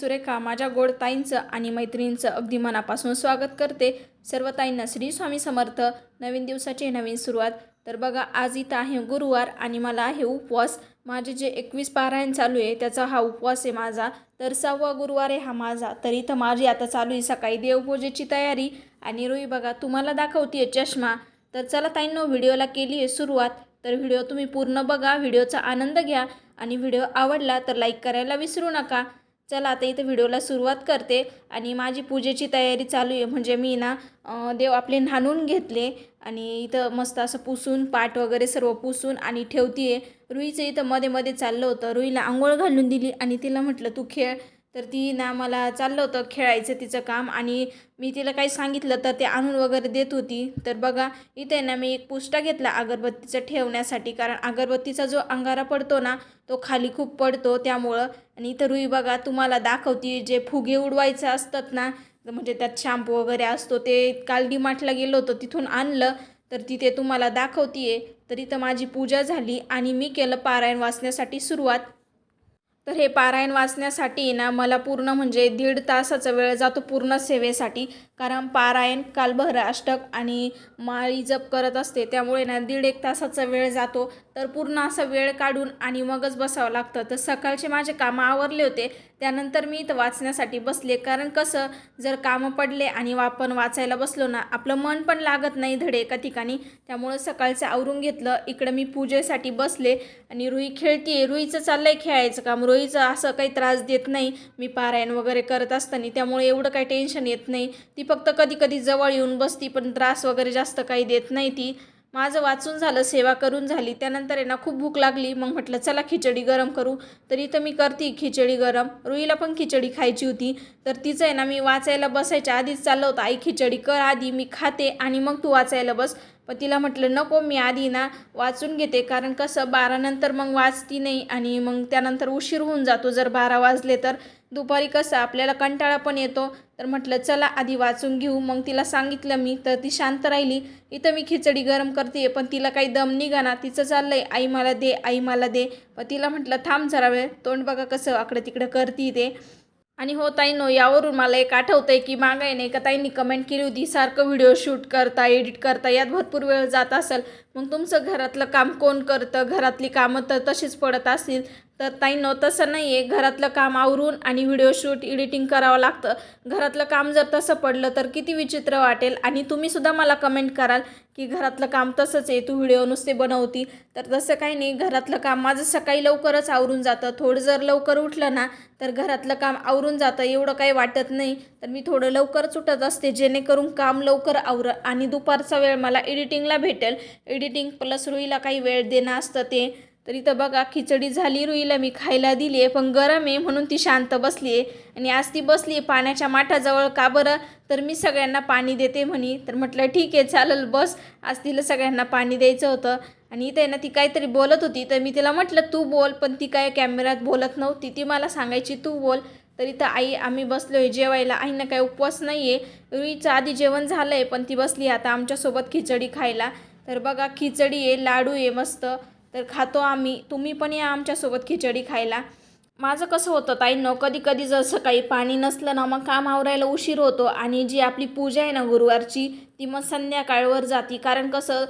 सुरेखा माझ्या गोड ताईंचं आणि मैत्रिणींचं अगदी मनापासून स्वागत करते. सर्व ताईंना श्री स्वामी समर्थ. नवीन दिवसाची नवीन सुरुवात. तर बघा आज इथं आहे गुरुवार आणि मला आहे उपवास. माझे जे एकवीस पारायण चालू आहे त्याचा हा उपवास आहे माझा. तर सहावा गुरुवार आहे हा माझा. तर इथं माझी आता चालू आहे सकाळी देवपूजेची तयारी. आणि रुई बघा तुम्हाला दाखवते चष्मा. तर चला ताईंनो व्हिडिओला केली आहे सुरुवात. तर व्हिडिओ तुम्ही पूर्ण बघा व्हिडिओचा आनंद घ्या. आणि व्हिडिओ आवडला तर लाईक करायला विसरू नका. चला आता इथं व्हिडिओला सुरुवात करते. आणि माझी पूजेची तयारी चालू आहे. म्हणजे मी ना देव आपले न्हाणून घेतले. आणि इथं मस्त असं पुसून पाट वगैरे सर्व पुसून आणि ठेवते आहे रुईचं इथं मध्ये मध्ये चाललं होतं. रुईला आंघोळ घालून दिली आणि तिला म्हटलं तू खेळ. तर ती ना मला चाललं होतं खेळायचं तिचं काम आणि मी तिला काही सांगितलं तर ते आणून वगैरे देत होती. तर बघा इथे ना मी एक पुष्टा घेतला अगरबत्तीचं ठेवण्यासाठी. कारण अगरबत्तीचा जो अंगारा पडतो ना तो खाली खूप पडतो त्यामुळं. आणि इथं रुई बघा तुम्हाला दाखवती जे फुगे उडवायचे असतात ना म्हणजे त्यात शॅम्पू वगैरे असतो ते काल डीमार्टला गेलो होतो तिथून आणलं. तर तिथे तुम्हाला दाखवतीये. तर इथं माझी पूजा झाली आणि मी केलं पारायण वाचण्यासाठी सुरुवात. तर हे पारायण वाचण्यासाठी ना मला पूर्ण म्हणजे दीड तासाचा वेळ जातो पूर्ण सेवेसाठी. कारण पारायण कालभर अष्टक आणि माळी जप करत असते. त्यामुळे ना दीड एक तासाचा वेळ जातो. तर पूर्ण असा वेळ काढून आणि मगच बसावं लागतं. तर सकाळचे माझे कामं आवरले होते. त्यानंतर मी इथं वाचण्यासाठी बसले. कारण कसं जर कामं पडले आणि आपण वाचायला बसलो ना आपलं मन पण लागत नाही धडे एका ठिकाणी. त्यामुळं सकाळचं आवरून घेतलं. इकडं मी पूजेसाठी बसले आणि रुई खेळतीये. रुईचं चाललंय खेळायचं काम. रुईचं असं काही त्रास देत नाही. मी पारायण वगैरे करत असताना त्यामुळे एवढं काही टेन्शन येत नाही. ती फक्त कधी कधी जवळ येऊन बसती पण त्रास वगैरे जास्त काही देत नाही ती. माझं वाचून झालं सेवा करून झाली. त्यानंतर आहे ना खूप भूक लागली. मग म्हटलं चला खिचडी गरम करू. तर इथं मी करते खिचडी गरम. रुईला पण खिचडी खायची होती. तर तिचं आहे ना मी वाचायला बसायच्या आधीच चाललं होतं. आई खिचडी कर आधी मी खाते आणि मग तू वाचायला बस. पण तिला म्हटलं नको मी आधी ना वाचून घेते. कारण कसं बारानंतर मग वाचती नाही आणि मग त्यानंतर उशीर होऊन जातो. जर बारा वाजले तर दुपारी कसं आपल्याला कंटाळा पण येतो. तर म्हटलं चला आधी वाचून घेऊ. मग तिला सांगितलं मी तर ती शांत राहिली. इथं मी खिचडी गरम करते पण तिला काही दम निघाना तिचं चाललं आहे आई मला दे आई मला दे. पण तिला म्हटलं थांब जरा वेळ तोंड बघा कसं आकडं तिकडं करती ते. आणि हो ताईनो यावरून मला एक आठवतं आहे की मागाय नाही का ताईंनी कमेंट केली होती सारखं व्हिडिओ शूट करता एडिट करता यात भरपूर वेळ जात असेल. मग तुमचं घरातलं काम कोण करतं? घरातली कामं तर तशीच पडत असतील. तर ताईंनो तसं नाही आहे घरातलं काम आवरून आणि व्हिडिओ शूट एडिटिंग करावं लागतं. घरातलं काम जर तसं पडलं तर किती विचित्र वाटेल. आणि तुम्हीसुद्धा मला कमेंट कराल की घरातलं काम तसंच आहे तू व्हिडिओ नुसते बनवती. तर तसं काही नाही. घरातलं काम माझं सकाळी लवकरच आवरून जातं. थोडं जर लवकर उठलं ना तर घरातलं काम आवरून जातं. एवढं काही वाटत नाही. तर मी थोडं लवकरच उठत असते. जेणेकरून काम लवकर आवर आणि दुपारचा वेळ मला एडिटिंगला भेटेल. एडिटिंग प्लस रुईला काही वेळ देणं असतं ते. तर इथं बघा खिचडी झाली रुईला मी खायला दिली आहे पण गरम आहे म्हणून ती शांत बसली आहे आणि आज ती बसली आहे पाण्याच्या माठाजवळ का बरं? तर मी सगळ्यांना पाणी देते म्हणी. तर म्हटलं ठीक आहे चालेल बस. आज तिला सगळ्यांना पाणी द्यायचं होतं. आणि इथे ना ती काहीतरी बोलत होती. तर मी तिला म्हटलं तू बोल. पण ती काय कॅमेऱ्यात बोलत नव्हती. ती मला सांगायची तू बोल. तर इथं आई आम्ही बसलो आहे जेवायला. आईनं काही उपवास नाही आहे रुईचं आधी जेवण झालं आहे पण ती बसली आता आमच्यासोबत खिचडी खायला. तर बघा खिचडी आहे लाडू आहे मस्त. तर खातो आम्ही. तुम्ही पण या आमच्यासोबत खिचडी खायला. माझं कसं होतं ताईंनो कधी कधी जर सकाळी पाणी नसलं ना मग काम आवरायला उशीर होतो. आणि जी आपली पूजा आहे ना गुरुवारची ती मग संध्याकाळवर जाती. कारण कसं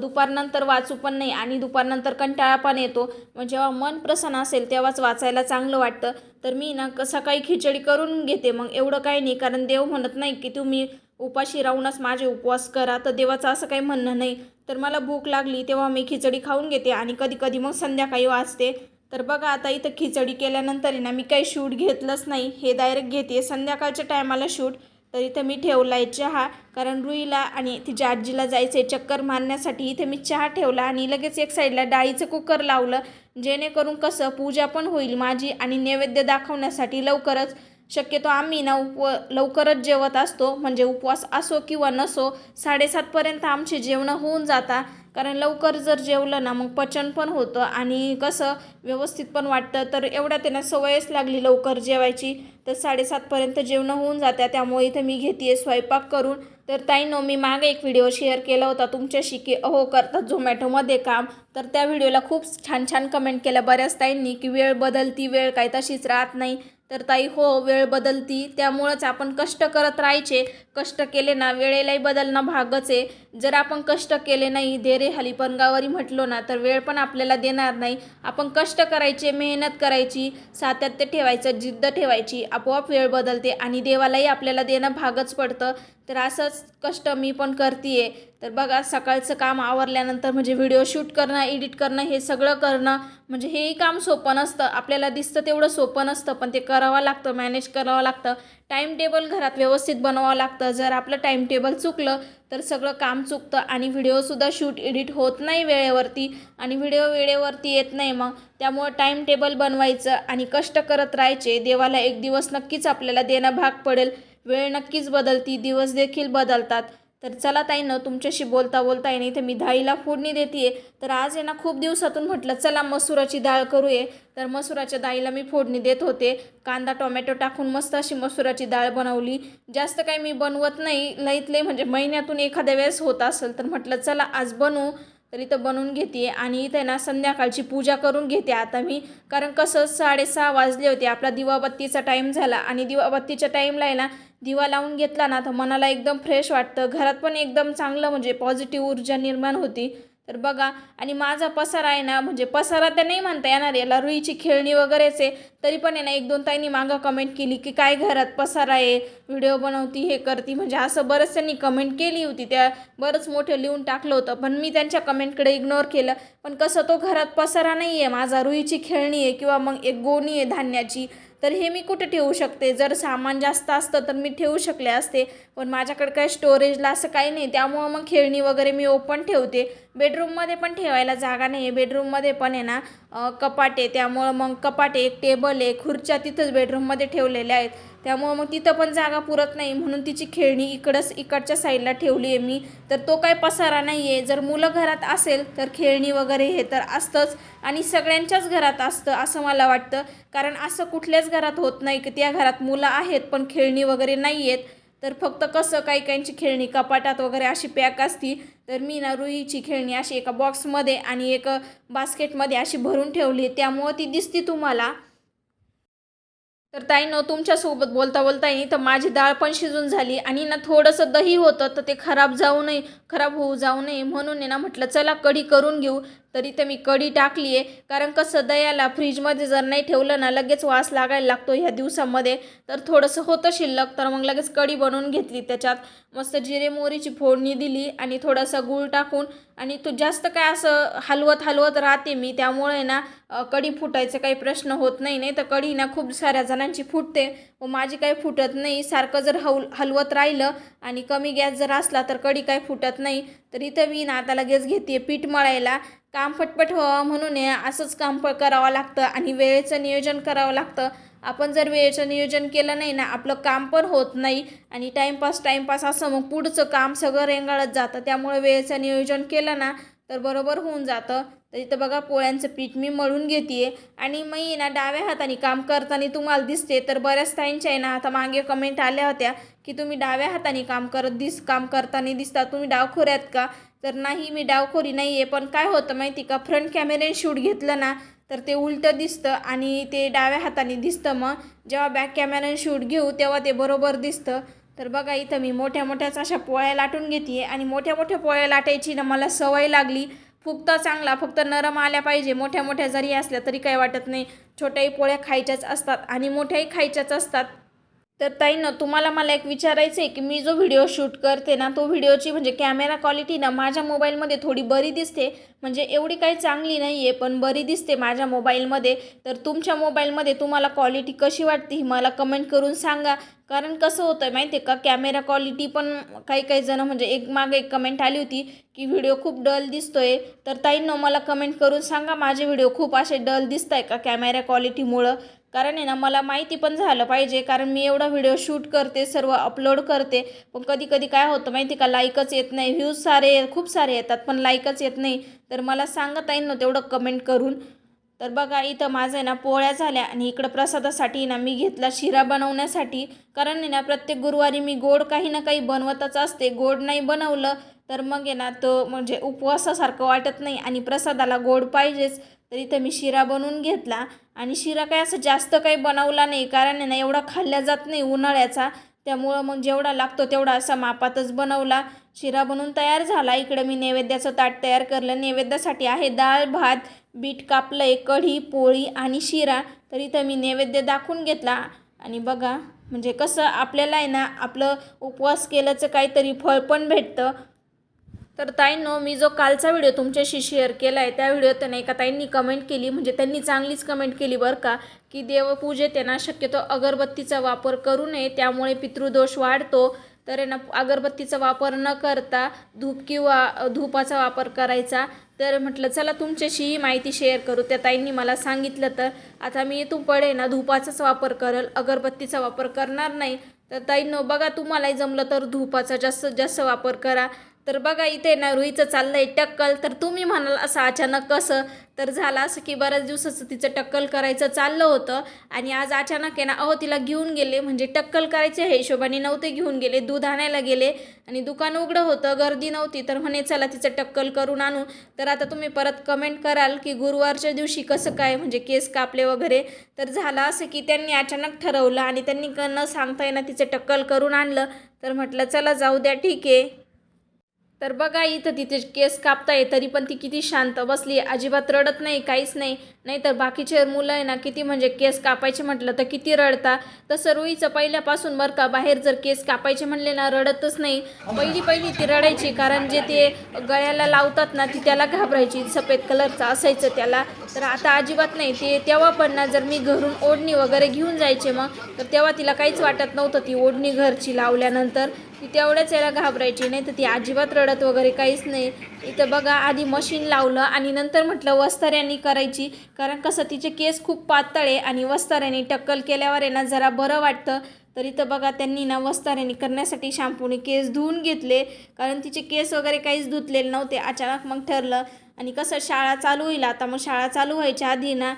दुपारनंतर वाचू पण नाही आणि दुपारनंतर कंटाळा पण येतो. मग जेव्हा मन प्रसन्न असेल तेव्हाच वाचायला चांगलं वाटतं. तर मी ना क- सकाळी खिचडी करून घेते. मग एवढं काही नाही कारण देव म्हणत नाही की तुम्ही उपाशी राहूनच माझे उपवास करा. तर देवाचं असं काही म्हणणं नाही. तर मला भूक लागली तेव्हा मी खिचडी खाऊन घेते आणि कधी कधी मग संध्याकाळी वाचते. तर बघा आता इथं खिचडी केल्यानंतर आहे ना मी काही शूट घेतलंच नाही हे डायरेक्ट घेते. संध्याकाळच्या टायमाला शूट तर इथं मी ठेवला आहे चहा कारण रुईला आणि तिच्या आजीला जायचं आहे चक्कर मारण्यासाठी इथे मी चहा ठेवला आणि लगेच एक साईडला डाळीचं कुकर लावलं. जेणेकरून कसं पूजा पण होईल माझी आणि नैवेद्य दाखवण्यासाठी लवकरच शक्यतो आम्ही ना उप लवकरच जेवत असतो. म्हणजे उपवास असो किंवा नसो साडेसातपर्यंत आमचे जेवणं होऊन जाता. कारण लवकर जर जेवलं ना मग पचन पण होतं. आणि कसं व्यवस्थित पण वाटतं. तर एवढ्या त्यांना सवयच लागली लवकर जेवायची. तर साडेसातपर्यंत जेवणं होऊन जात्या. त्यामुळे इथं मी घेते स्वयंपाक करून. तर ताईनो मी मागे एक व्हिडिओ शेअर केला होता तुमच्याशी की अहो करतात झोमॅटोमध्ये काम. तर त्या व्हिडिओला खूप छान छान कमेंट केल्या बऱ्याच ताईंनी की वेळ बदलती वेळ काय तशीच राहत नाही. तर ताई हो वेळ बदलती. त्यामुळंच आपण कष्ट करत राहायचे. कष्ट केले ना वेळेलाही बदलणं भागच आहे. जर आपण कष्ट केले नाही धैर्य हाली पंगावरी म्हटलो ना तर वेळ पण आपल्याला देणार नाही. आपण कष्ट करायचे मेहनत करायची सातत्य ठेवायचं जिद्द ठेवायची आपोआप वेळ बदलते आणि देवालाही आपल्याला देणं भागच पडतं. तर असंच कष्ट मी पण करते तर बघा सकाळचं काम आवरल्यानंतर म्हणजे व्हिडिओ शूट करणं एडिट करणं हे सगळं करणं म्हणजे हेही काम सोपं नसतं. आपल्याला दिसतं तेवढं सोपं नसतं पण ते करावं लागतं मॅनेज करावं लागतं. टाईम टेबल घरात व्यवस्थित बनवावं लागतं. जर आपलं टाईम टेबल चुकलं तर सगळं काम चुकतं आणि व्हिडिओसुद्धा शूट एडिट होत नाही वेळेवरती आणि व्हिडिओ वेळेवरती येत नाही मग. त्यामुळं टाईम टेबल बनवायचं आणि कष्ट करत राहायचे. देवाला एक दिवस नक्कीच आपल्याला देणं भाग पडेल. वेळ नक्कीच बदलती. दिवस देखील बदलतात. तर चला ताई ना तुमच्याशी बोलता बोलता येणे इथे मी धाईला फोडणी देते तर आज आहे ना खूप दिवसातून म्हटलं चला मसुराची डाळ करूये. तर मसुराच्या डाळीला मी फोडणी देत होते. कांदा टोमॅटो टाकून मस्त अशी मसुराची डाळ बनवली. जास्त काही मी बनवत नाही. लईत लई म्हणजे महिन्यातून एखाद्या वेळेस होत असेल तर म्हटलं चला आज बनवू. तर इथं बनवून घेते आणि इथे ना संध्याकाळची पूजा करून घेते आता मी. कारण कसं साडेसहा वाजले होते. आपला दिवाबत्तीचा टाईम झाला आणि दिवाबत्तीच्या टाईमला आहे ना दिवा लावून घेतला ना तर मनाला एकदम फ्रेश वाटतं. घरात पण एकदम चांगलं म्हणजे पॉझिटिव्ह ऊर्जा निर्माण होती. तर बघा आणि माझा पसारा आहे ना म्हणजे पसारा तर नाही म्हणता येणार याला रुईची खेळणी वगैरेच आहे. तरी पण आहे ना एक दोन ताईंनी मागं कमेंट केली की काय घरात पसारा आहे व्हिडिओ बनवती हे करती. म्हणजे असं बरंच त्यांनी कमेंट केली होती. त्या बरंच मोठं लिहून टाकलं होतं. पण मी त्यांच्या कमेंटकडे इग्नोर केलं. पण कसं तो घरात पसारा नाही आहे माझा रुईची खेळणी आहे किंवा मग एक गोणी आहे धान्याची. तर हे मी कुठे ठेवू शकते? जर सामान जास्त असतं तर मी ठेवू शकले असते. पण माझ्याकडे काय स्टोरेजला असं काही नाही. त्यामुळं मग खेळणी वगैरे मी ओपन ठेवते. बेडरूममध्ये पण ठेवायला जागा नाही आहे बेडरूममध्ये पण आहे ना कपाट. आहे त्यामुळं मग कपाट एक टेबल आहे. खुर्च्या तिथंच बेडरूममध्ये ठेवलेल्या आहेत. त्यामुळं मग तिथं पण जागा पुरत नाही. म्हणून तिची खेळणी इकडंच इकडच्या साईडला ठेवली आहे मी. तर तो काय पसारा नाही आहे जर मुलं घरात असेल तर खेळणी वगैरे हे तर असतंच आणि सगळ्यांच्याच घरात असतं असं मला वाटतं. कारण असं कुठल्याच घरात होत नाही की त्या घरात मुलं आहेत पण खेळणी वगैरे नाही आहेत तर फक्त कसं काही काहींची खेळणी कपाटात वगैरे अशी पॅक असती तर मी ना रुईची खेळणी अशी एका बॉक्समध्ये आणि एक बास्केटमध्ये अशी भरून ठेवली त्यामुळं ती दिसती तुम्हाला. तर ताई न तुमच्यासोबत बोलता बोलता येईल तर माझी डाळ पण शिजून झाली. आणि ना थोडंसं दही होतं तर ते खराब जाऊ नये खराब होऊ जाऊ नये म्हणून आहे ना म्हटलं चला कढी करून घेऊ. तर इथं मी कढी टाकली आहे. कारण कसं दयाला फ्रीजमध्ये जर नाही ठेवलं ना लगेच वास लागायला लागतो ह्या दिवसामध्ये. तर थोडंसं होतं शिल्लक तर मग लगेच कढी बनवून घेतली त्याच्यात. मस्त जिरे मोहरीची फोडणी दिली आणि थोडासा गूळ टाकून. आणि तो जास्त काय असं हलवत हलवत राहते मी. त्यामुळे ना कढी फुटायचा काही प्रश्न होत नाही. नाही तर कढी ना खूप साऱ्या जणांची फुटते. व माझी काही फुटत नाही. सारखं जर हव हलवत राहिलं आणि कमी गॅस जर असला तर कढी काही फुटत नाही. तर इथं मी ना आता लगेच घेते पीठ मळायला. काम फटपट व्हावं हो म्हणून असंच काम प करावं लागतं आणि वेळेचं नियोजन करावं लागतं. आपण जर वेळेचं नियोजन केलं नाही ना आपलं काम पण होत नाही आणि टाईमपास टाईमपास असं मग पुढचं काम सगळं रेंगाळत जातं. त्यामुळे वेळेचं नियोजन केलं ना तर बरोबर होऊन जातं. तर इथं बघा पोळ्यांचं पीठ मी मळून घेते आणि मी ना डाव्या हाताने काम करताना तुम्हाला दिसते. तर बऱ्याच ताईंच्या आहे ना आता मागे कमेंट आल्या होत्या की तुम्ही डाव्या हाताने काम करत दिस काम करताना दिसता. तुम्ही डावखोऱ्यात का? तर नाही मी डावखोरी नाही आहे पण काय होतं माहिती का? फ्रंट कॅमेऱ्याने शूट घेतलं ना तर ते उलटं दिसतं आणि ते डाव्या हाताने दिसतं मग. जेव्हा बॅक कॅमेऱ्याने शूट घेऊ तेव्हा ते बरोबर दिसतं. तर बघा इथं मी मोठ्या मोठ्याच अशा पोळ्या लाटून घेते आणि मोठ्या मोठ्या पोळ्या लाटायची ना मला सवय लागली. फुगता चांगला फक्त नरम आल्या पाहिजे. मोठ्या मोठ्या जरी असल्या तरी काही वाटत नाही. छोट्याही पोळ्या खायच्याच असतात आणि मोठ्याही खायच्याच असतात. तर ताई ना तुम्हाला मला एक विचारायचं आहे की मी जो व्हिडिओ शूट करते ना तो व्हिडिओची म्हणजे कॅमेरा क्वालिटी ना माझ्या मोबाईलमध्ये थोडी बरी दिसते. म्हणजे एवढी काही चांगली नाही आहे पण बरी दिसते माझ्या मोबाईलमध्ये तर तुमच्या मोबाईलमध्ये तुम्हाला क्वालिटी कशी वाटते ही मला कमेंट करून सांगा. कारण कसं होतं आहे माहिती आहे का कॅमेरा क्वालिटी पण काही काही जण म्हणजे एक मागे एक कमेंट आली होती की व्हिडिओ खूप डल दिसतो आहे तर ताईंनो मला कमेंट करून सांगा माझे व्हिडिओ खूप असे डल दिसत आहे का कॅमेरा क्वालिटीमुळं कारण आहे ना मला माहिती पण झालं पाहिजे. कारण मी एवढा व्हिडिओ शूट करते सर्व अपलोड करते. पण कधी कधी काय होतं माहिती का लाईकच येत नाही व्ह्यूज सारे खूप सारे येतात पण लाईकच येत नाही. तर मला सांगता येईल ना तेवढं कमेंट करून. तर बघा इथं माझं आहे ना पोळ्या झाल्या आणि इकडं प्रसादासाठी ना मी घेतला शिरा बनवण्यासाठी. कारण आहे ना प्रत्येक गुरुवारी मी गोड काही ना काही बनवतच असते. गोड नाही बनवलं तर मग आहे ना तो म्हणजे उपवासासारखं वाटत नाही आणि प्रसादाला गोड पाहिजेच. तर इथं मी शिरा बनवून घेतला. आणि शिरा काय असं जास्त काही बनवला नाही कारण आहे ना एवढा खाल्ल्या जात नाही उन्हाळ्याचा. त्यामुळं मग जेवढा लागतो तेवढा असा मापातच बनवला. शिरा बनवून तयार झाला. इकडे मी नैवेद्याचं ताट तयार करलं. नैवेद्यासाठी आहे डाळ भात बीट कापलं आहे कढी पोळी आणि शिरा. तर इथं मी नैवेद्य दाखवून घेतला. आणि बघा म्हणजे कसं आपल्याला आहे ना आपलं उपवास केल्याचं काहीतरी फळ पण भेटतं. तर ताईंनो मी जो कालचा व्हिडिओ तुमच्याशी शेअर केला आहे त्या व्हिडिओत त्यांना एका ताईंनी कमेंट केली. म्हणजे त्यांनी चांगलीच कमेंट केली बरं का की देवपूजेत त्यांना शक्यतो अगरबत्तीचा वापर करू नये त्यामुळे पितृदोष वाढतो. तर आहे ना अगरबत्तीचा वापर न करता धूप किंवा धूपाचा वापर करायचा. तर म्हटलं चला तुमच्याशी ही माहिती शेअर करू. त्या ताईंनी मला सांगितलं तर आता मी इथून पडे ना धूपाचाच वापर करेल अगरबत्तीचा वापर करणार नाही. तर ताईंनो बघा तुम्हालाही जमलं तर धूपाचा जास्तीत जास्त वापर करा. तर बघा इथे ना रुईचं चाललंय टक्कल. तर तुम्ही म्हणाल असं अचानक कसं? तर झालं असं की बऱ्याच दिवसाचं तिचं टक्कल करायचं चाललं होतं आणि आज अचानक आहे ना अहो तिला घेऊन गेले. म्हणजे टक्कल करायच्या हिशोबाने नव्हते घेऊन गेले. दूध आणायला गेले आणि दुकान उघडं होतं. गर्दी नव्हती. तर म्हणे चला तिचं टक्कल करून आणू. तर आता तुम्ही परत कमेंट कराल की गुरुवारच्या दिवशी कसं काय? म्हणजे केस कापले वगैरे. तर झालं असं की त्यांनी अचानक ठरवलं आणि त्यांनी न सांगता येणं तिचं टक्कल करून आणलं. तर म्हटलं चला जाऊ द्या ठीक आहे. तर बघा इथं तिथे केस कापताय तरी पण ती किती शांत बसली. अजिबात रडत नाही काहीच नाही. नाहीतर बाकीचे मुलं आहे ना किती म्हणजे केस कापायचे म्हटलं तर किती रडता. तसं रुईचं पहिल्यापासून बरं का बाहेर जर केस कापायचे म्हणले ना रडतच नाही. पहिली पहिली ती रडायची कारण जे ते गळ्याला लावतात ना ती त्याला घाबरायची. सफेद कलरचं असायचं त्याला. तर आता अजिबात नाही. ते तेव्हा पण ना जर मी घरून ओढणी वगैरे घेऊन जायचे मग तर तेव्हा तिला काहीच वाटत नव्हतं ती ओढणी घरची लावल्यानंतर. ती तेवढ्याच याला घाबरायची नाही तर ती अजिबात रडत वगैरे काहीच नाही. इथं बघा आधी मशीन लावलं आणि नंतर म्हटलं वस्ताऱ्यांनी करायची. कारण कसं तिचे केस खूप पातळ आहे आणि वस्ताऱ्याने टक्कल केल्यावर आहे ना जरा बरं वाटतं. तर इथं बघा त्यांनी ना वस्तारेने करण्यासाठी शॅम्पूने केस धुवून घेतले. कारण तिचे केस वगैरे काहीच धुतलेले नव्हते. अचानक मग ठरलं आणि कसं शाळा चालू होईल. आता मग शाळा चालू व्हायच्या आधी ना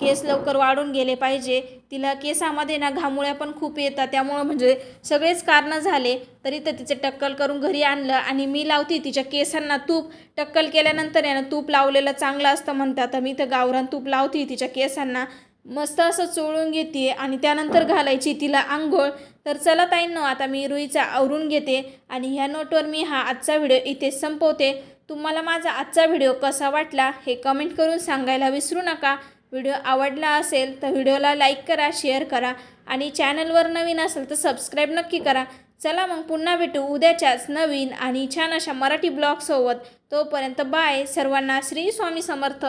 केस लवकर वाढून गेले पाहिजे. तिला केसामध्ये ना घामुळ्या पण खूप येतात. त्यामुळं म्हणजे सगळेच कारणं झाले. तरी तर तिचं टक्कल करून घरी आणलं आणि मी लावते तिच्या केसांना तूप. टक्कल केल्यानंतर आहे ना तूप लावलेलं चांगलं असतं म्हणतात. तर मी तर गावरान तूप लावते तिच्या केसांना. मस्त असं चोळून घेते आणि त्यानंतर घालायची तिला आंघोळ. तर चला ताईंनो आता मी रुईचा आवरून घेते आणि ह्या नोटवर मी हा आजचा व्हिडिओ इथे संपवते. तुम्हाला माझा आजचा व्हिडिओ कसा वाटला हे कमेंट करून सांगायला विसरू नका. व्हिडिओ आवडला असेल तर व्हिडिओला लाईक करा शेअर करा आणि चॅनलवर नवीन असेल तर सबस्क्राईब नक्की करा. चला मग पुन्हा भेटू उद्याच्याच नवीन आणि छान अशा मराठी ब्लॉगसोबत तोपर्यंत बाय सर्वांना श्री स्वामी समर्थ.